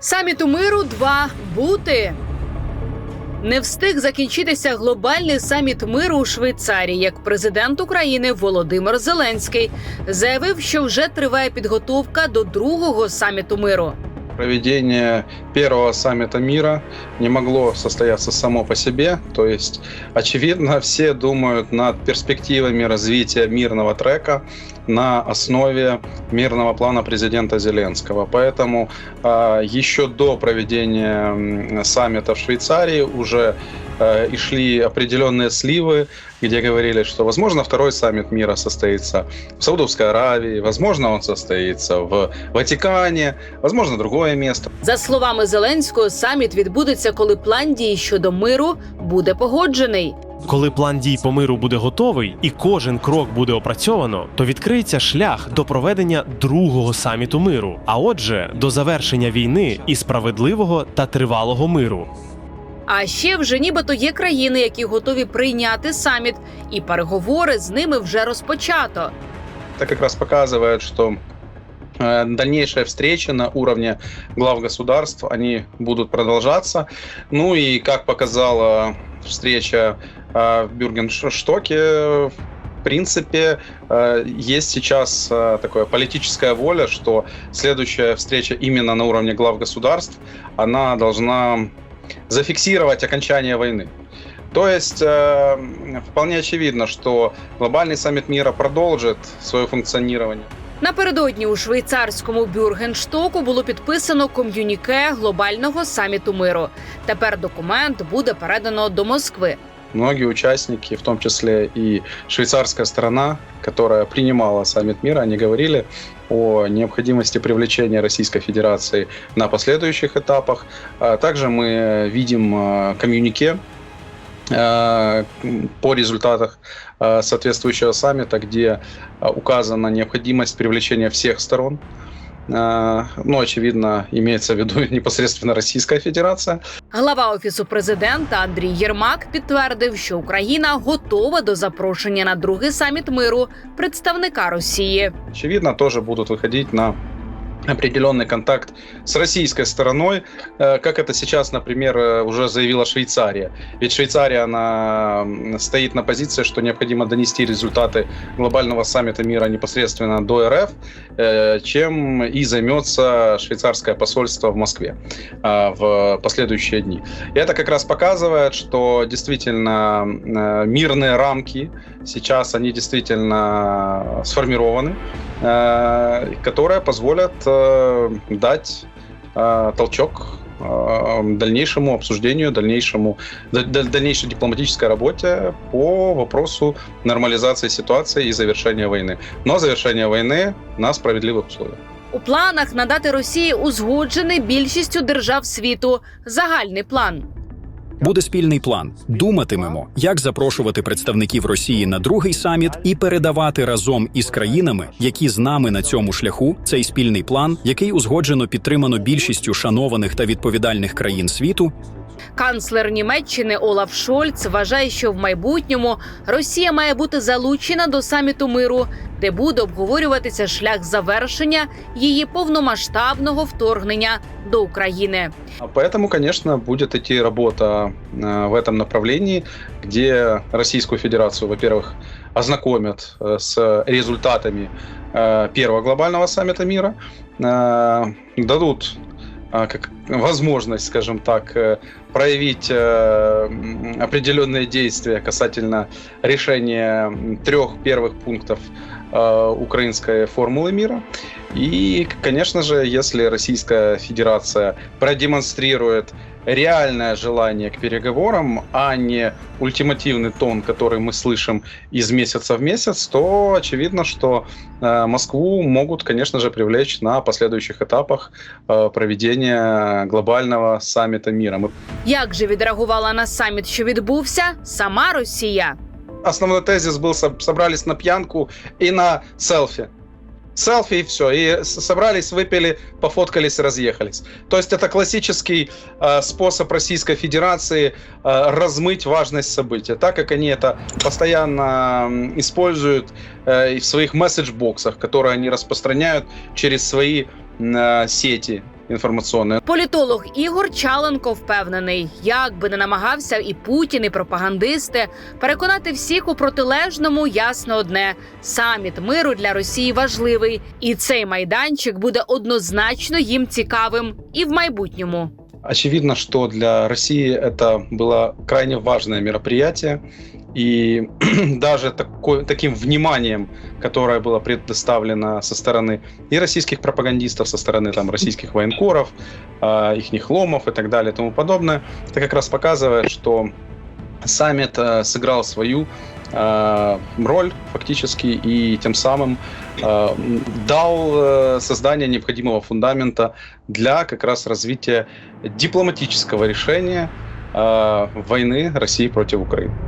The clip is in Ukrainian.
Саміту миру 2 бути. Не встиг закінчитися глобальний саміт миру у Швейцарії, як президент України Володимир Зеленський заявив, що вже триває підготовка до другого саміту миру. Проведение первого саммита мира не могло состояться само по себе. То есть, очевидно, все думают над перспективами развития мирного трека на основе мирного плана президента Зеленского. Поэтому а, еще до проведения м, саммита в Швейцарии уже э, и шли определенные сливы, где говорили, что, возможно, второй саммит мира состоится в Саудовской Аравии, возможно, он состоится в Ватикане, возможно, другое место. За словами Зеленського, саміт відбудеться, коли план дій щодо миру буде погоджений. Коли план дій по миру буде готовий і кожен крок буде опрацьовано, то відкриється шлях до проведення другого саміту миру, а отже, до завершення війни і справедливого та тривалого миру. А ще вже нібито є країни, які готові прийняти саміт, і переговори з ними вже розпочато. Это как раз показывает, что э, дальнейшие встречи на уровне глав государств, они будут продолжаться. Ну и как показала встреча э, в Бюргенштоке, в принципе, э, есть сейчас э, такая политическая воля, что следующая встреча именно на уровне глав государств, она должна зафиксировать окончание войны. То есть э, вполне очевидно, что глобальный саммит мира продолжит свое функционирование. Напередодні у швейцарському Бюргенштоку було підписано ком'юніке глобального саміту миру. Тепер документ буде передано до Москви. Многие участники, в том числе и швейцарская сторона, которая принимала саммит мира, они говорили о необходимости привлечения Российской Федерации на последующих этапах. А Также мы видим э, коммюнике э, по результатах соответствующего саммита, где указана необходимость привлечения всех сторон. Э, Ну, очевидно, имеется в виду непосредственно Российская Федерация. Глава офісу президента Андрій Єрмак підтвердив, що Україна готова до запрошення на другий саміт миру представника Росії. очевидно, теж будуть виходити на определенный контакт с российской стороной, э, как это сейчас, например, э, уже заявила Швейцария. Ведь Швейцария, она стоит на позиции, что необходимо донести результаты глобального саммита мира непосредственно до РФ, э, чем и займется швейцарское посольство в Москве в последующие дни. И это как раз показывает, что действительно мирные рамки сейчас, они действительно сформированы, которые позволят э, дать э, толчок э, дальнейшему обсуждению, дальнейшему, да- да- дальнейшей дипломатической работе по вопросу нормализации ситуации и завершения войны. Но завершение войны на справедливых условиях. У планах надати Росії узгоджений більшістю держав світу загальний план. Буде спільний план. Думатимемо, як запрошувати представників Росії на другий саміт і передавати разом із країнами, які з нами на цьому шляху, цей спільний план, який узгоджено підтримано більшістю шанованих та відповідальних країн світу, Канцлер Німеччини Олаф Шольц вважає, що в майбутньому Росія має бути залучена до саміту миру, де буде обговорюватися шлях завершення її повномасштабного вторгнення до України. А Поэтому, конечно, будет идти работа э, в этом направлении, где Российскую Федерацию, во-первых, ознакомят э, с результатами э, первого глобального саммита мира, э, дадут э, как возможность, скажем так, э, проявить э, определенные действия касательно решения трех первых пунктов э, украинской формулы мира. И, конечно же, если Российская Федерация продемонстрирует реальное желание к переговорам, а не ультимативный тон, который мы слышим из месяца в месяц, то очевидно, что э, Москву могут, конечно же, привлечь на последующих этапах э, проведения глобального саммита мира. Мы Як же відреагувала на саміт, що відбувся сама Росія? основной тезис был, соб- собрались на пьянку и на селфи. Селфи и все. И собрались, выпили, пофоткались разъехались. То есть это классический э, способ Российской Федерации э, размыть важность события, так как они это постоянно используют э, в своих месседж-боксах, которые они распространяют через свои э, сети информационной. Політолог Ігор Чаленко впевнений, як би не намагався і Путін, і пропагандисти переконати всіх у протилежному, ясно одне: саміт миру для Росії важливий, і цей майданчик буде однозначно їм цікавим і в майбутньому. Очевидно, что для России это было крайне важное мероприятие, и даже такой, таким вниманием, которое было предоставлено со стороны и российских пропагандистов, со стороны там, российских военкоров, э, их ломов и так далее и тому подобное, это как раз показывает, что саммит э, сыграл свою э, роль фактически и тем самым э, дал создание необходимого фундамента для как раз развития дипломатического решения э, войны России против Украины.